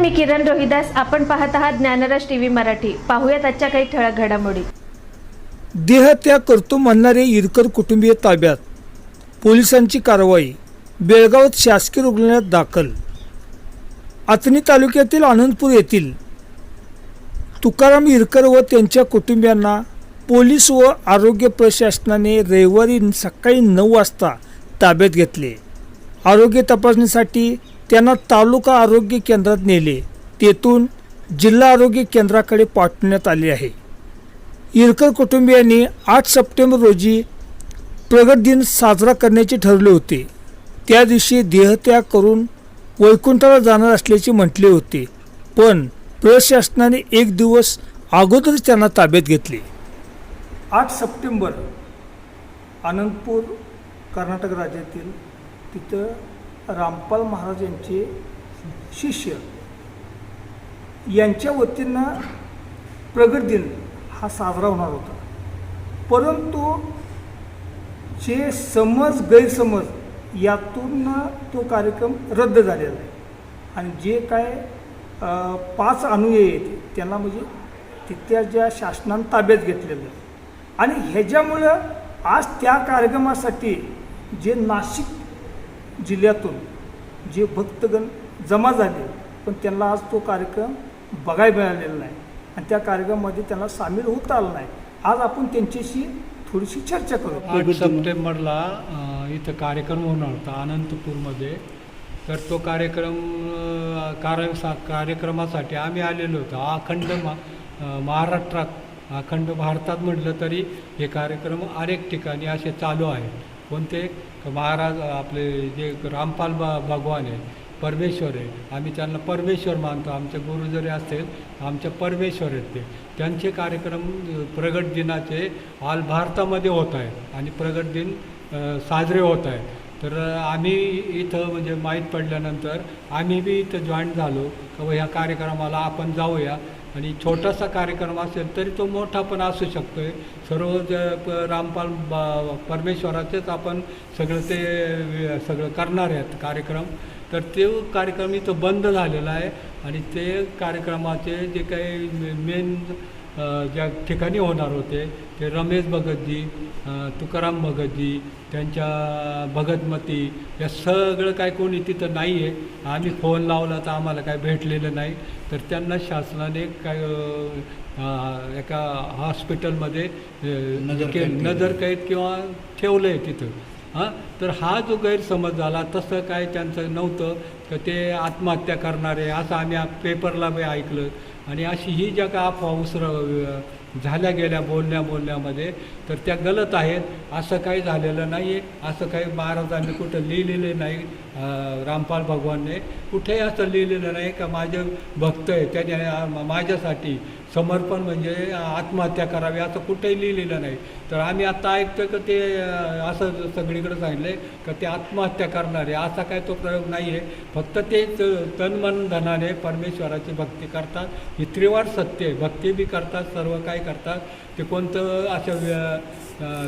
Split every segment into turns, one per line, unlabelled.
नमस्कार मी किरण रोहिदास. आपण पाहत आहात ज्ञानराज टीव्ही मराठी. पाहूयात आजच्या काही ठळक घडामोडी.
देहत्याग करतो म्हणणारे इरकर कुटुंबीय ताब्यात. पोलिसांची कारवाई. बेळगावात शासकीय रुग्णालयात दाखल. आतनी तालुक्यातील आनंदपूर येथील तुकाराम इरकर व त्यांच्या कुटुंबियांना पोलीस व आरोग्य प्रशासनाने रविवारी सकाळी नऊ वाजता ताब्यात घेतले. आरोग्य तपासणीसाठी त्यांना तालुका आरोग्य केंद्रात नेले. तेथून जिल्हा आरोग्य केंद्राकडे पाठवण्यात आले आहे. इरकर कुटुंबियांनी आठ सप्टेंबर रोजी प्रगट दिन साजरा करण्याचे ठरले होते. त्या दिवशी देहत्याग करून वैकुंठाला जाणार असल्याचे म्हटले होते. पण प्रशासनाने एक दिवस अगोदरच त्यांना ताब्यात घेतले. आठ सप्टेंबर आनंदपूर कर्नाटक राज्यातील तिथं रामपाल महाराज यांचे शिष्य. यांच्या वतीनं प्रगट दिन हा साजरा होणार होता. परंतु जे समज गैरसमज यातून तो कार्यक्रम रद्द झालेला आहे. आणि जे काय पाच अनुयायी आहेत त्यांना म्हणजे तिथल्या ज्या शासनानं ताब्यात घेतलेलं आहे. आणि ह्याच्यामुळं आज त्या कार्यक्रमासाठी जे नाशिक जिल्ह्यातून जे भक्तगण जमा झाले पण त्यांना आज तो कार्यक्रम बघायला मिळालेला नाही. आणि त्या कार्यक्रमामध्ये त्यांना सामील होता आलं नाही. आज आपण त्यांच्याशी थोडीशी चर्चा करू.
आठ सप्टेंबरला इथं कार्यक्रम होणार होता अनंतपूरमध्ये. तर तो कार्यक्रम कार्य सा कार्यक्रमासाठी आम्ही आलेलो होतो. अखंड मा महाराष्ट्रात अखंड भारतात म्हटलं तरी हे कार्यक्रम अनेक ठिकाणी असे चालू आहेत. कोणते महाराज आपले जे रामपाल बा भगवान आहे परमेश्वर आहे आम्ही त्यांना परमेश्वर मानतो. आमचे गुरु जरी असतील आमचे परमेश्वर आहेत ते. त्यांचे कार्यक्रम प्रगट दिनाचे ऑल भारतामध्ये होत आहेत आणि प्रगट दिन साजरे होत आहेत. तर आम्ही इथं म्हणजे माहीत पडल्यानंतर आम्ही बी इथं जॉईन झालो. का ह्या कार्यक्रमाला आपण जाऊया. आणि छोटासा कार्यक्रम असेल तरी तो मोठा पण असू शकतो आहे सर्व ज- प- रामपाल बा परमेश्वराचेच आपण सगळं ते सगळं करणार आहेत कार्यक्रम. तर ते कार्यक्रम इथं बंद झालेला आहे आणि ते कार्यक्रमाचे जे काही मेन ज्या ठिकाणी होणार होते ते रमेश भगतजी तुकाराम भगतजी त्यांच्या भगतमती या सगळं काय कोणी तिथं नाही आहे आम्ही फोन लावला तर आम्हाला काय भेटलेलं नाही. तर त्यांना शासनाने काय एका हॉस्पिटलमध्ये नजर कैद किंवा ठेवलं आहे तिथं. हां? तर हा जो गैरसमज झाला तसं काय त्यांचं नव्हतं. तर ते आत्महत्या करणारे असं आम्ही पेपरला बी ऐकलं. आणि अशी ही ज्या का अफवा उसर झाल्या गेल्या बोलण्या बोलण्यामध्ये. तर त्या गलत आहेत. असं काही झालेलं नाही आहे असं काही महाराजांनी कुठं लिहिलेलं नाही रामपाल भगवानने. कुठेही असं लिहिलेलं नाही का माझे भक्त आहे त्याने माझ्यासाठी समर्पण म्हणजे आत्महत्या करावी असं कुठेही लिहिलेलं नाही. तर आम्ही आत्ता ऐकतो का ते असं सगळीकडे सांगितलं का ते आत्महत्या करणारे असा काय तो प्रयोग नाही आहे फक्त ते त- तन-मन धनाने परमेश्वराची भक्ती करतात. ही त्रिवार सत्य आहे. भक्ती बी करतात सर्व काय करतात. ते कोणतं असं व्य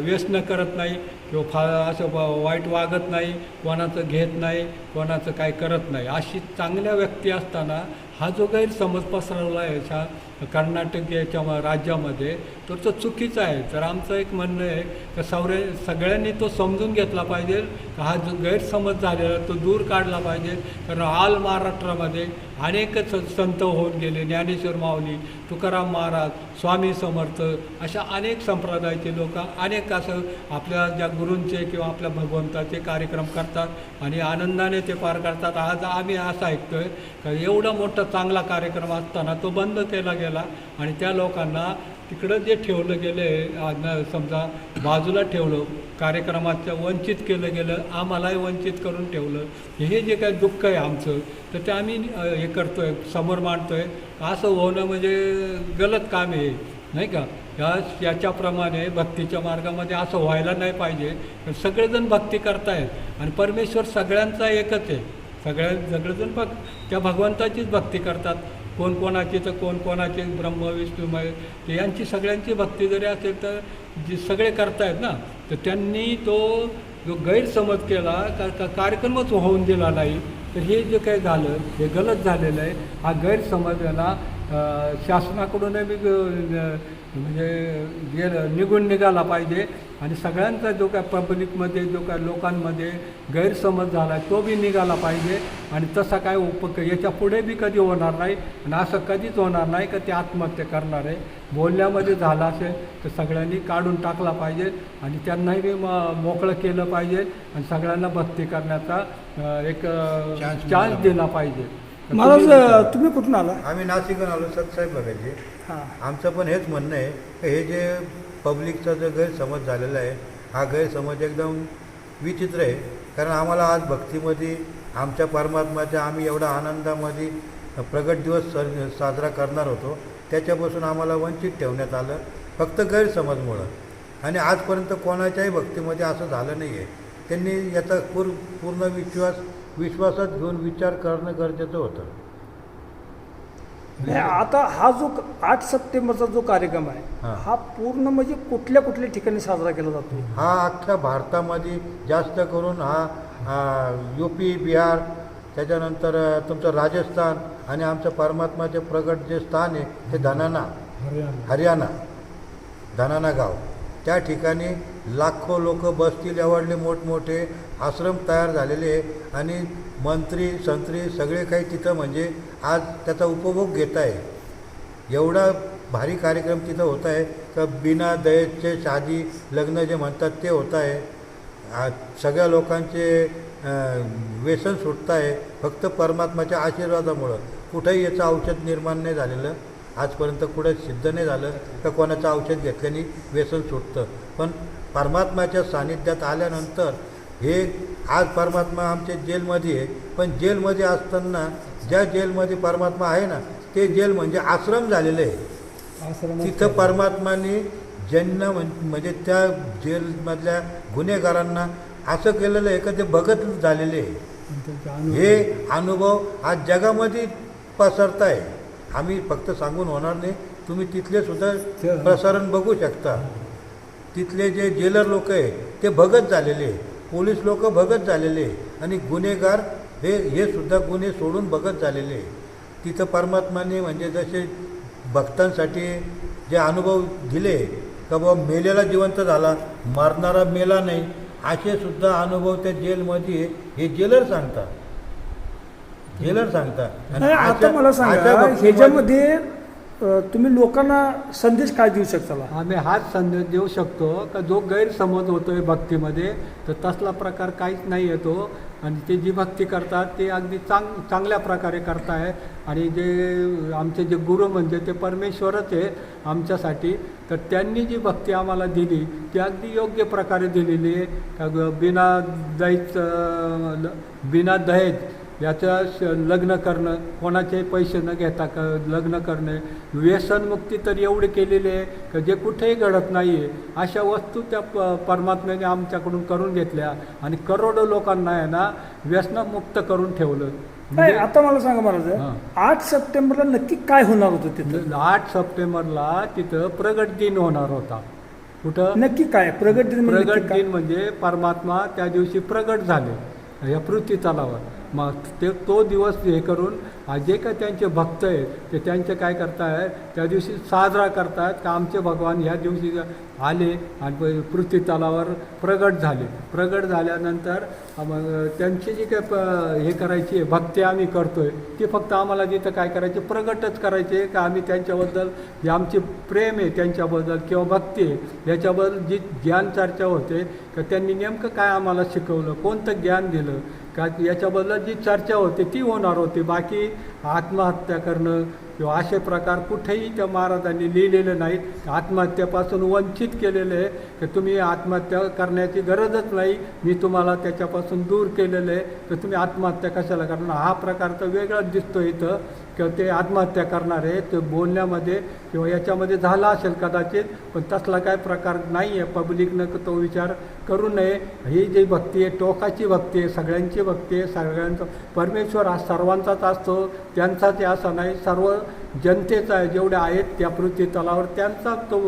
व्यसन करत नाही किंवा फा असं वाईट वागत नाही कोणाचं घेत नाही कोणाचं काय करत नाही. अशी चांगल्या व्यक्ती असताना हा जो गैरसमज पसरवला आहे कर्नाटक याच्या म- राज्यामध्ये तर तो चुकीचा आहे. तर आमचं एक म्हणणं आहे का सौरे सगळ्यांनी तो समजून घेतला पाहिजे हा जो गैरसमज झालेला तो दूर काढला पाहिजे. कारण आल महाराष्ट्रामध्ये अनेकच संत होऊन गेले ज्ञानेश्वर माऊली तुकाराम महाराज स्वामी समर्थ अशा अनेक संप्रदायाचे लोक अनेक असं आपल्या ज्या गुरूंचे किंवा आपल्या भगवंताचे कार्यक्रम करतात आणि आनंदाने ते पार करतात. आज आम्ही असं ऐकतोय का एवढा मोठा चांगला कार्यक्रम असताना तो बंद केला गेला आणि त्या लोकांना तिकडं जे ठेवलं गेलं समजा बाजूला ठेवलं कार्यक्रमाचं वंचित केलं गेलं आम्हालाही वंचित करून ठेवलं हे जे काही दुःख आहे आमचं तर ते आम्ही हे हे करतोय समोर मांडतोय. असं होणं म्हणजे गलत काम आहे नाही का? या याच्याप्रमाणे भक्तीच्या मार्गामध्ये असं व्हायला नाही पाहिजे. सगळेजण भक्ती करतायत आणि परमेश्वर सगळ्यांचा एकच आहे. सगळ्या सगळेजण भक् त्या भगवंताचीच भक्ती करतात. कोण कोणाची तर कोणकोणाची ब्रह्म विष्णुमय यांची सगळ्यांची भक्ती जरी असेल तर जे सगळे करतायत ना तर त्यांनी तो जो गैरसमज केला का का कार्यक्रमच होऊन दिला नाही. तर हे जे काही झालं हे गलत झालेलं आहे. हा गैरसमज याला शासनाकडूनही बी म्हणजे गेलं निघून निघाला पाहिजे. आणि सगळ्यांचा जो काय पब्लिकमध्ये जो काय लोकांमध्ये गैरसमज झाला आहे तो बी निघाला पाहिजे. आणि तसा काय उप याच्यापुढे बी कधी होणार नाही आणि असं कधीच होणार नाही का ते आत्महत्या करणार आहे. बोलण्यामध्ये झालं असेल तर सगळ्यांनी काढून टाकला पाहिजे आणि त्यांनाही बी म मोकळं केलं पाहिजे आणि सगळ्यांना भक्ती करण्याचा एक चान्स
दिला
पाहिजे.
महाराज
तुम्ही-
कुठून आला
आम्ही नाशिकहून आलो सत्साहेब बघायचे.
हां.
आमचं पण हेच म्हणणं आहे हे जे पब्लिकचा जो गैरसमज झालेला आहे हा गैरसमज एकदम विचित्र आहे. कारण आम्हाला आज भक्तीमध्ये आमच्या परमात्माच्या आम्ही एवढा आनंदामध्ये प्रगट दिवस सर साजरा करणार होतो. त्याच्यापासून आम्हाला वंचित ठेवण्यात आलं फक्त गैरसमजमुळं. आणि आजपर्यंत कोणाच्याही भक्तीमध्ये असं झालं नाही आहे त्यांनी याचा पूर पूर्ण विश्वास विश्वासात घेऊन विचार करणं गरजेचं होतं.
नाही, आता हा जो आठ सप्टेंबरचा जो कार्यक्रम आहे
हां.
हा पूर्ण म्हणजे कुठल्या कुठल्या ठिकाणी साजरा केला जातो?
हा अख्ख्या भारतामध्ये जास्त करून हा यू पी बिहार त्याच्यानंतर तुमचं राजस्थान आणि आमचं परमात्माचे प्रगट जे स्थान आहे ते धनाना
हरियाणा.
हरियाणा धनाना गाव. त्या ठिकाणी लाखो लोक बसतील एवढले मोठमोठे आश्रम तयार झालेले आहे. आणि मंत्री संत्री सगळे काही तिथं म्हणजे आज त्याचा उपभोग घेत आहे. एवढा भारी कार्यक्रम तिथं होत आहे तर बिना दहेजचे शादी लग्न जे म्हणतात ते होत आहे. सगळ्या लोकांचे व्यसन सुटत आहे. फक्त परमात्माच्या आशीर्वादामुळं. कुठंही याचं औषध निर्माण नाही झालेलं. आजपर्यंत कुठं सिद्ध नाही झालं का कोणाचं औषध घेतल्याने व्यसन सुटतं. पण परमात्माच्या सानिध्यात आल्यानंतर हे आज परमात्मा आमच्या जेलमध्ये आहे पण जेलमध्ये असताना ज्या जेलमध्ये परमात्मा आहे ना ते जेल म्हणजे आश्रम झालेलं आहे. तिथं परमात्माने ज्यांना म्हण म्हणजे त्या जेलमधल्या गुन्हेगारांना असं केलेलं आहे का ते भगत झालेले आहे. हे अनुभव आज जगामध्ये पसरत आहे आम्ही फक्त सांगून होणार नाही तुम्ही तिथले सुद्धा प्रसारण बघू शकता तिथले जे जेलर लोक आहे ते भगत झालेले. पोलीस लोक भगत झालेले. आणि गुन्हेगार हे हे सुद्धा गुन्हे सोडून भगत झालेले. तिथं परमात्माने म्हणजे जसे भक्तांसाठी जे अनुभव दिले का बाबा मेलेला जिवंत झाला मरणारा मेला नाही असे सुद्धा अनुभव त्या जेलमध्ये हे जेलर सांगतात आणि
नाही, आता
अशा-
मला
अशा
सांगा ह्याच्यामध्ये अ, तुम्ही लोकांना संदेश काय देऊ शकता
आम्ही हाच संदेश देऊ शकतो का जो गैरसमज होतोय भक्तीमध्ये तर तसला प्रकार काहीच नाही येतो आणि ते जी भक्ती करतात ते अगदी चांग चांगल्या प्रकारे करताय. आणि जे आमचे जे गुरु म्हणजे ते परमेश्वरच आहे आमच्यासाठी. तर त्यांनी जी भक्ती आम्हाला दिली ती अगदी योग्य प्रकारे दिलेली आहे. का ग- बिना दहेज बिना दहेज याचं श लग्न करणं कोणाचे पैसे न घेता क लग्न करणे व्यसनमुक्ती तर एवढी केलेली आहे का जे कुठेही घडत नाही आहे अशा वस्तू त्या प परमात्म्याने आमच्याकडून करून घेतल्या आणि करोडो लोकांना आहे ना व्यसनमुक्त करून ठेवलं.
नाही
म्हणजे
आता मला सांगा महाराज. आठ सप्टेंबरला नक्की काय होणार होतं तिथं?
आठ सप्टेंबरला तिथं प्रगट दिन होणार होता. कुठं?
नक्की काय? प्रगट दिन म्हणजे
प्रगट? दिन म्हणजे परमात्मा त्या दिवशी प्रगट झाले या पृथ्वी तलावर. मग ते तो दिवस हे करून जे काय त्यांचे भक्त आहेत ते त्यांचे काय करतायत त्या दिवशी साजरा करतायत का आमचे भगवान ह्या दिवशी आले आणि पृथ्वी तलावर प्रगट झाले. प्रगट झाल्यानंतर मग त्यांची जी काय प- हे करायची आहे भक्ती आम्ही करतो आहे ती फक्त आम्हाला तिथं काय करायची प्रगटच करायची आहे का आम्ही त्यांच्याबद्दल जे आमचे प्रेम आहे त्यांच्याबद्दल किंवा भक्ती आहे याच्याबद्दल जी ज्ञान चर्चा होते का त्यांनी नेमकं काय आम्हाला शिकवलं कोणतं ज्ञान दिलं का याच्याबद्दल जी चर्चा होते ती होणार होती. बाकी आत्महत्या करणं किंवा असे प्रकार कुठेही त्या महाराजांनी लिहिलेले नाहीत. आत्महत्येपासून वंचित केलेले आहे की तुम्ही आत्महत्या करण्याची गरजच नाही. मी तुम्हाला त्याच्यापासून दूर केलेलं आहे. तर तुम्ही आत्महत्या कशाला करणार? हा प्रकार तर वेगळाच दिसतो इथं. किंवा ते आत्महत्या करणारे ते बोलण्यामध्ये किंवा याच्यामध्ये झाला असेल कदाचित पण तसला काय प्रकार नाही आहे. पब्लिकनं तो विचार करू नये. ही जी भक्ती आहे टोकाची भक्ती आहे सगळ्यांची भक्ती आहे सगळ्यांचा परमेश्वर हा सर्वांचाच असतो. त्यांचाच आहे असा नाही. सर्व जनतेचा आहे जेवढ्या आहेत त्या पृथ्वी तलावर त्यांचा तो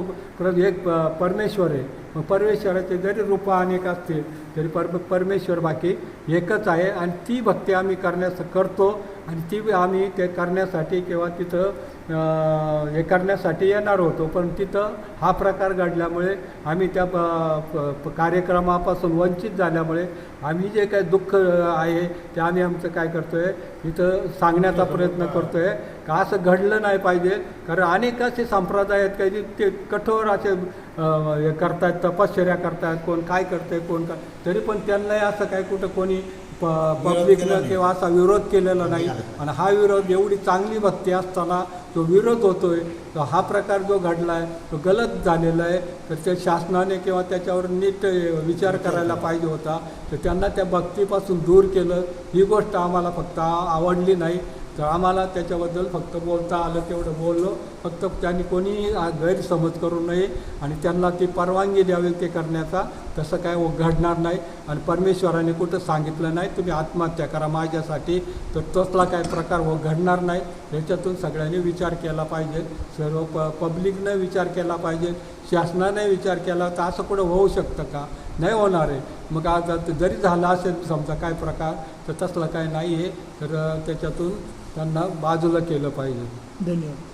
एक परमेश्वर आहे. मग परमेश्वराचे जरी रूपं अनेक असतील तरी पर परमेश्वर बाकी एकच आहे. आणि ती भक्ती आम्ही करण्यास करतो. आणि ती आम्ही ते करण्यासाठी किंवा तिथं हे करण्यासाठी येणार होतो. पण तिथं हा प्रकार घडल्यामुळे आम्ही त्या प- कार्यक्रमापासून वंचित झाल्यामुळे आम्ही जे काही दुःख आहे ते आम्ही आमचं काय करतो आहे इथं सांगण्याचा प्रयत्न करतो आहे का असं घडलं नाही पाहिजे. कारण अनेक असे संप्रदाय आहेत काही जे ते कठोर असे हे करतायत तपश्चर्या करतायत. कोण काय करतंय कोण काय तरी पण त्यांनाही असं काय कुठं कोणी प पब्लिकनं किंवा असा विरोध केलेला नाही. आणि हा विरोध एवढी चांगली भक्ती असताना जो विरोध होतोय तर हा प्रकार जो घडला आहे तो गलत झालेला आहे. तर त्या शासनाने किंवा त्याच्यावर नीट विचार करायला पाहिजे होता. तर त्यांना त्या भक्तीपासून दूर केलं. ही गोष्ट आम्हाला फक्त आवडली नाही. तर आम्हाला त्याच्याबद्दल फक्त बोलता आलं तेवढं बोललो. फक्त त्यांनी कोणीही गैरसमज करू नये आणि त्यांना ती परवानगी द्यावी ते करण्याचा. तसं काय हो- घडणार नाही आणि परमेश्वराने कुठं सांगितलं नाही तुम्ही आत्महत्या करा माझ्यासाठी. तर तसला काय प्रकार हो घडणार नाही. याच्यातून सगळ्यांनी विचार केला पाहिजे. सर्व प पब्लिकनं विचार केला पाहिजे. शासनाने विचार केला तर असं कुठं होऊ शकतं का? नाही होणार आहे. मग आता ते जरी झाला असेल समजा काय प्रकार तर तसलं काय नाही आहे तर त्याच्यातून त्यांना बाजूला केलं पाहिजे.
धन्यवाद.